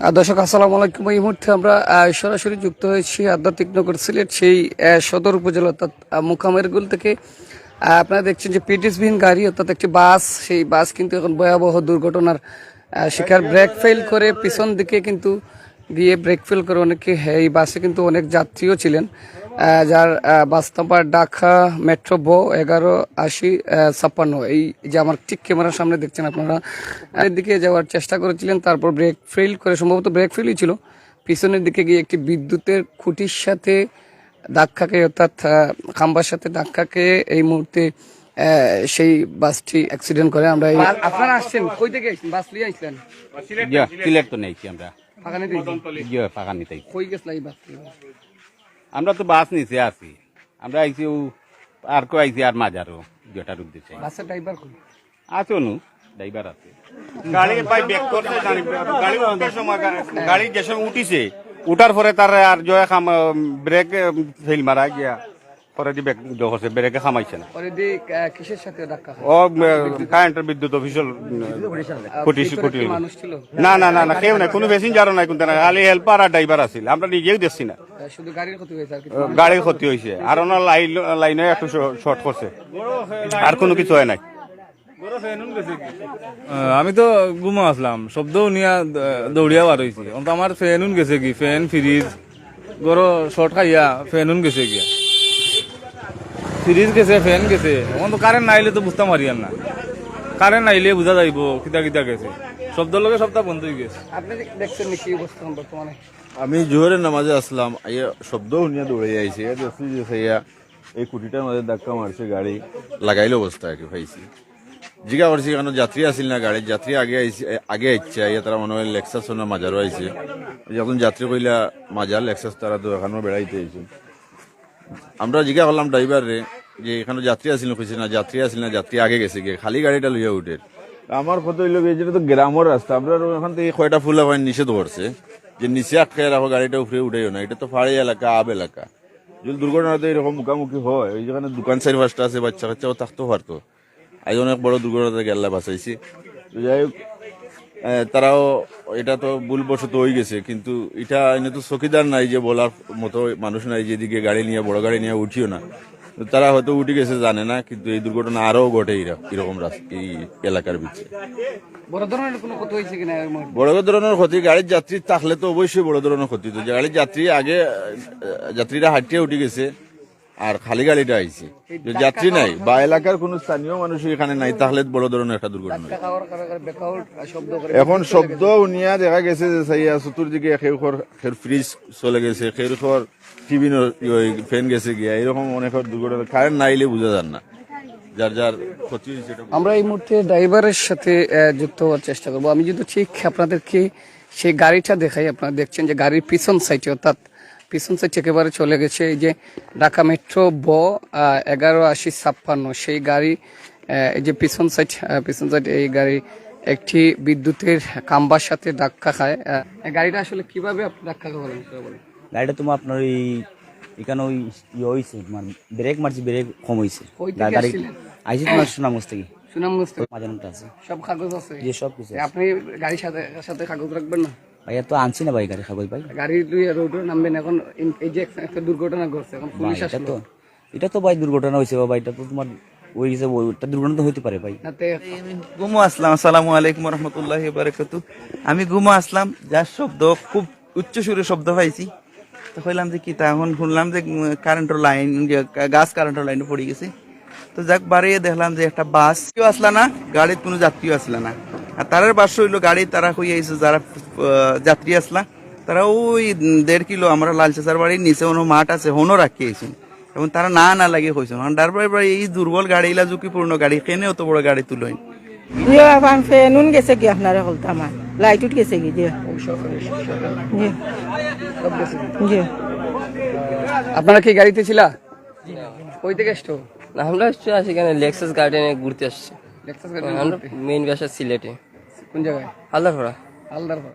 দর্শক, আসসালামু আলাইকুম। এই মুহূর্তে আমরা সরাসরি যুক্ত হয়েছি আধ্যাত্মিক নগর সিলেট, সেই সদর উপজেলা অর্থাৎ মুখামের গুল থেকে। আপনারা দেখছেন যে পিটিসবিহীন গাড়ি, অর্থাৎ একটি বাস। সেই বাস কিন্তু এখন ভয়াবহ দুর্ঘটনার শিকার ব্রেক ফেল করে পিছন দিকে কিন্তু গিয়ে ব্রেক ফেল করে অনেকে এই বাসে কিন্তু অনেক যাত্রীও ছিলেন। যার বাস নাম্বার ঢাকা মেট্রো ব এগারো আশি ছাপ্পান্ন। এই যে আমার ঠিক ক্যামেরার সামনে দেখছেন আপনারা। এর দিকে যাওয়ার চেষ্টা করেছিলেন তারপর ব্রেক ফেল করে সম্ভবত ব্রেক ফেলই ছিল। পিছনের দিকে গিয়ে একটি বিদ্যুতের খুঁটির সাথে ধাক্কাকে অর্থাৎ খাম্বার সাথে ধাক্কাকে এই মুহূর্তে সেই বাসটি অ্যাক্সিডেন্ট করে। আমরা আপনারা আসছেন? কই থেকে আসছেন? বাস লিয়ে আসছেন ইয়া সিলেট তো নেইছি আমরা। ফাঁকা নিতে ফাঁকা কই গেছিল এই বাস আমরা তো বাস নিচে আছি। আমরা আইছি ও আর কো আইছি আর মাজারও যেটার উদ্দেশ্যে। বাসের ড্রাইভার কই আছো নু ড্রাইভার আছে। গাড়ি ভাই ব্যাক করতে গাড়ি গাড়ি উঠার সময় গাড়ি যে সময় উঠিছে উঠার পরে তার আর জয়া খাম ব্রেক ফেল মারা গিয়া। পরে দি ব্রেক করছে ব্রেকে খামাইছে না। পরে দিয়ে কিসের সাথে ধাক্কা ও কারেন্টের বিদ্যুৎ অফিসিয়াল আহ, কোটি কোটি কি মানুষ ছিল? না না না না কেউ নাই কোনো প্যাসেঞ্জারও নাই কিন্তু খালি হেল্পার আর ড্রাইভার আছিল। আমরা নিজেও দেখছি না। শুধু গাড়ির ক্ষতি হয়েছে আর কিছু? গাড়ির ক্ষতি হয়েছে আর ওনার লাইন লাইনে একটু শর্ট করছে। আর কোনো কিছু হয় নাই। আমি তো ঘুমা আসলাম। শব্দ নিয়া দৌড়িয়া বার হয়েছি আমার ফ্যান উন গেছে কি? ফ্যান ফ্রিজ গরো শর্ট খাইয়া ফ্যান উন গেছে গিয়া ফ্রিজ গেছে ফ্যান গেছে। এখন তো কারেন্ট নাইলে তো বুঝতাম পারিয়ান না। কারেন্ট নাইলে বুঝা যাইব কিতা কিতা গেছে। শব্দ লগে সবটা বন্ধ হয়ে গেছে। আপনি দেখছেন নাকি অবস্থা বর্তমানে? আমি জোহরের নামাজে আসলাম আইয়া শব্দ শুনিয়া দৌড়ে আইছি। এ দেখছি যে সাইয়া এই কুটিটার মধ্যে ধাক্কা মারছে গাড়ি লাগাইল অবস্থা আর কি পাইছি। জিগা করছি কারণ যাত্রী আসিল না গাড়ির? যাত্রী আগে আইছে আগে আইছে আইয়া তারা মনে হয় লেক্সাস না মাজারও আইছে। যখন যাত্রী কইলা মাজার লেক্সাস তারা তো এখানেও বেড়াইতে আইছে। আমরা জিজ্ঞা করলাম ড্রাইভার যে এখানে যাত্রী আসিল কইছে না, যাত্রী আসিল না, যাত্রী আগে গেছে গিয়ে খালি গাড়িটা লইয়া উঠে। আমার কত হইল যেটা তো গ্রামের রাস্তা, আমরা ওখান থেকে কয়টা ফুল আবার নিষেধ করছে, যে নিচে আটকে রাখো, গাড়িটা উপরে উঠেও না, এটা তো ফাড়ি এলাকা, আব এলাকা। যদি দুর্ঘটনা তো এরকম মুখামুখি হয়, ওই যেখানে দোকান চারি পাঁচটা আছে বাচ্চা কাচ্চাও থাকতেও পারতো। আজ অনেক বড় দুর্ঘটনা গেল্লা বাঁচাইছি। যাই হোক তারাও এটা তো ভুলবশত হয়ে গেছে কিন্তু এটা এনে তো চকিদার নাই যে বলার মতো মানুষ নাই যেদিকে গাড়ি নিয়ে বড় গাড়ি নিয়ে উঠিও না। তো তারা হয়তো উঠে গেছে জানে না কিন্তু এই দুর্ঘটনা আরও ঘটে এরা- এরকম এই এলাকার ভিতরে। বড় ধরনের কোনো ক্ষতি হয়েছে কিনা বড় ধরনের ক্ষতি গাড়ির যাত্রী থাকলে তো অবশ্যই বড় ধরনের ক্ষতি। তো গাড়ির যাত্রী আগে যাত্রীরা হাঁটিয়ে উঠে গেছে আর খালি গাড়িটা আইছে। যাত্রী নাই বা এলাকার কোনো স্থানীয় মানুষ এখানে নাই তাহলে বড় ধরনের একটা দুর্ঘটনা এখন শব্দ উনিয়া দেখা গেছে যে সাইয়া চতুর্দিকে খেউখর খের ফ্রিজ চলে গেছে খেউখর টিভি ফ্যান গেছে গিয়া। এরকম অনেক দুর্ঘটনা। কারেন্ট নাইলে বোঝা যান না। যার যার ক্ষতি আমরা এই মুহূর্তে ড্রাইভারের সাথে যুক্ত হওয়ার চেষ্টা করব। আমি যদি ঠিক আপনাদেরকে সেই গাড়িটা দেখাই আপনারা দেখছেন যে গাড়ির পিছন সাইডে অর্থাৎ পিছন সাইড একেবারে চলে গেছে এই যে ঢাকা মেট্রো ব এগারো আশি ছাপ্পান্ন। সেই গাড়ি এই যে পিছন সাইড পিছন সাইড এই গাড়ি একটি বিদ্যুতের কাম্বার সাথে ধাক্কা খায়। গাড়িটা আসলে কীভাবে আপনি ধাক্কা খাবেন গাড়িটা তোমার আপনার ওই এখানে ওই ইয়ে হয়েছে মানে ব্রেক মারছি ব্রেক কম হয়েছে গাড়ি আইসি তোমার সুনামগঞ্জ থেকে। সুনামগঞ্জ থেকে? মাঝানোটা আছে। সব কাগজ আছে? যে সব কিছু আপনি গাড়ির সাথে সাথে কাগজ রাখবেন না? ভাইয়া তো আনছি না ভাই গাড়ি কাগজ ভাই। গাড়ি রোডে নামবেন এখন এই যে একটা দুর্ঘটনা ঘটছে এখন পুলিশ এটা আসলো। তো এটা তো ভাই দুর্ঘটনা হয়েছে ভাই এটা তো তোমার ওই যে ওইটা দুর্ঘটনা তো হইতে পারে ভাই। গুমো আসলাম আসসালামু আলাইকুম রহমতুল্লাহ বারাকাতু আমি গুমো আসলাম যার শব্দ খুব উচ্চ সুরে শব্দ পাইছি। তো কইলাম যে কি তা এখন শুনলাম যে কারেন্টের লাইন গাছ কারেন্টের লাইনে পড়ে গেছে। তো যাক বাড়িয়ে দেখলাম যে একটা বাস কেউ আসলা না গাড়ির কোনো যাত্রীও আসলা না। আর তারার বাস হইল গাড়ি তারা হয়ে আইছে যারা যাত্রী আসলা তারা ওই দেড় কিলো আমরা লাল লালচাচার বাড়ির নিচে কোনো মাঠ আছে হনো রাখি আইছেন। এবং তারা না না লাগে কইছেন কারণ তারপরে এই দুর্বল গাড়ি ইলা ঝুঁকিপূর্ণ গাড়ি কেনে অত বড় গাড়ি এখন ফেনুন গেছে কি আপনারা বলতে আমার লাইট উঠ গেছে কি? আপনারা কি গাড়িতে ছিলা? কই থেকে আসছো আমরা হচ্ছে আসি এখানে লেক্সাস গার্ডেনে ঘুরতে আসছি। মেইন বাসা সিলেটে। কোন জায়গায়? আল্লাহরা আলদার